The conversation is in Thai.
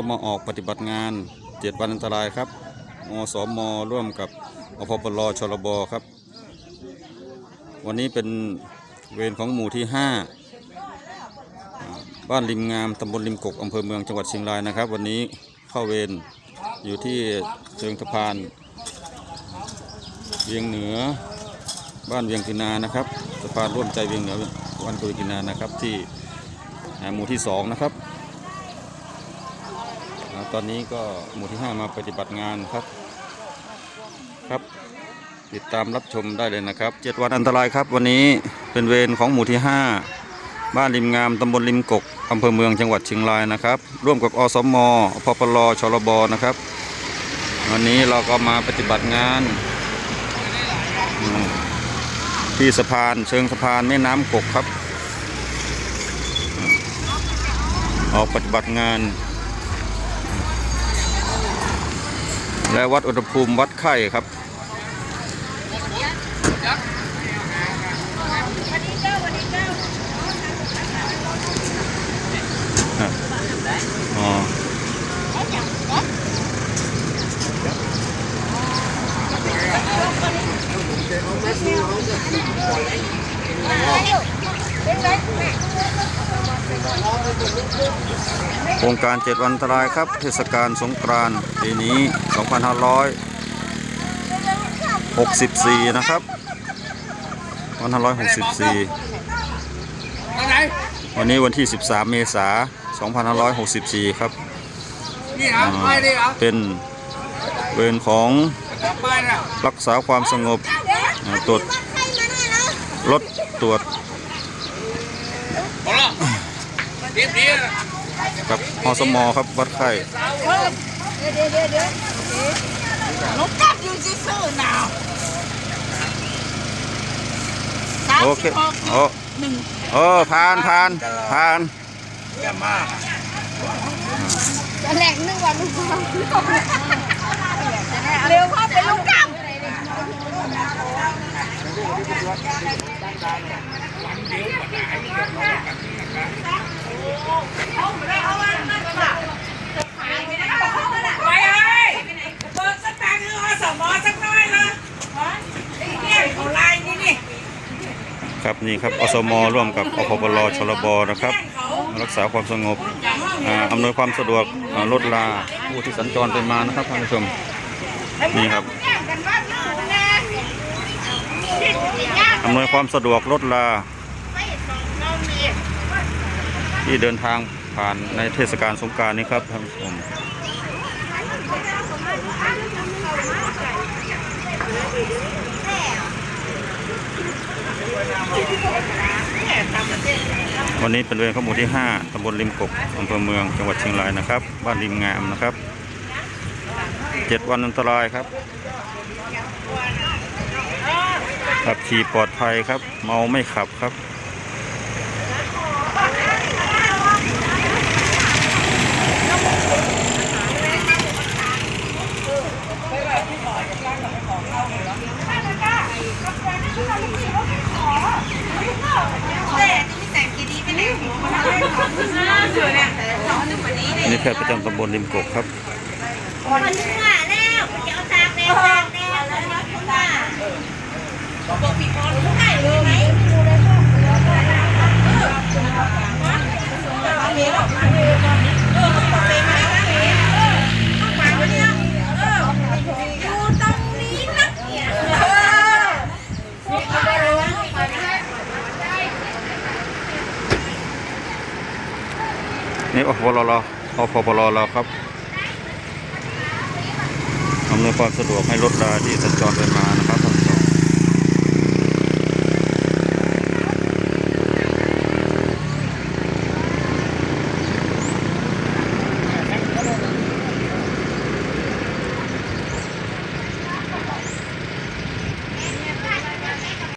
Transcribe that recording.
ก็มาออกปฏิบัติงานเจ็ดวันอันตรายครับอสอมร่วมกับอพปลชลบครับ วันนี้เป็นเวรของหมู่ที่ห้าบ้านริมงามตำบลริมกกอำเภอเมืองจังหวัดเชียงรายนะครับ วันนี้เข้าเวรอยู่ที่เชิงสะพานเวียงเหนือบ้านเวียงกินานะครับสะพานร่วมใจเวียงเหนือบ้านกุยกินานะครับที่หมู่ที่สองนะครับ ตอนนี้ก็หมู่ที่ห้ามาปฏิบัติงานครับ ครับ ติดตามรับชมได้เลยนะครับเจ็ดวันอันตรายครับ วันนี้เป็นเวรของหมู่ที่ห้าบ้านริมงามตำบลริมกกอำเภอเมืองจังหวัดเชียงรายนะครับ ร่วมกับอสมพปลชลบนะครับ วันนี้เราก็มาปฏิบัติงาน ที่สะพานเชิงสะพานแม่น้ำกกครับ ออกปฏิบัติงาน และวัดอุณหภูมิวัดไข้ครับอ๋อ โครงการ 7 วันอันตรายครับ เทศกาลสงกรานต์ปีนี้ 2564 นะครับ 2564 วันนี้วันที่ 13 เมษายน 2564 ครับ เป็นเวรของรักษาความสงบตรวจรถตรวจ เอาละเดี๋ยวเดี๋ยวกับอสมครับวัดไข้หนูกัดอยู่ซื่อๆหนาวโอเคโอ้โอ้ผ่านผ่านผ่านอย่ามาแหลกนึกว่าลูกกำเร็วพ่อเป็นลูกกำ ไปเลยเบิกสตางค์ให้อสมอสักหน้อยนะครับนี่ครับอสมร่วมกับอพปลชลบนะครับ รักษาความสงบอำนวยความสะดวกอ่าลดลาผู้ที่สัญจรไปมานะครับท่านผู้ชมนี่ครับอำนวยความสะดวกลดลา ที่เดินทางผ่านในเทศกาลสงการนี้ครับท่านผู้ชมวันนี้เป็นเวรข้อมูลที่ 5ตำบลริมกกอำเภอเมืองจังหวัดเชียงรายนะครับ บ้านริมงามนะครับเจ็ดวันอันตรายครับขับขี่ปลอดภัยครับ เมาไม่ขับครับ นี่แพทย์ประจำตำบลริมกกครับคนนึงอะแล้วจะเอาตากแดงตากแดงแล้วนะคุณอะบอกพี่พรทุกไข่เลยไหมอยู่ตรงนี้นะเออ นี่อพลรออพปลเราครับอำนวยความสะดวกให้รถราที่สัญจรไปมานะครับ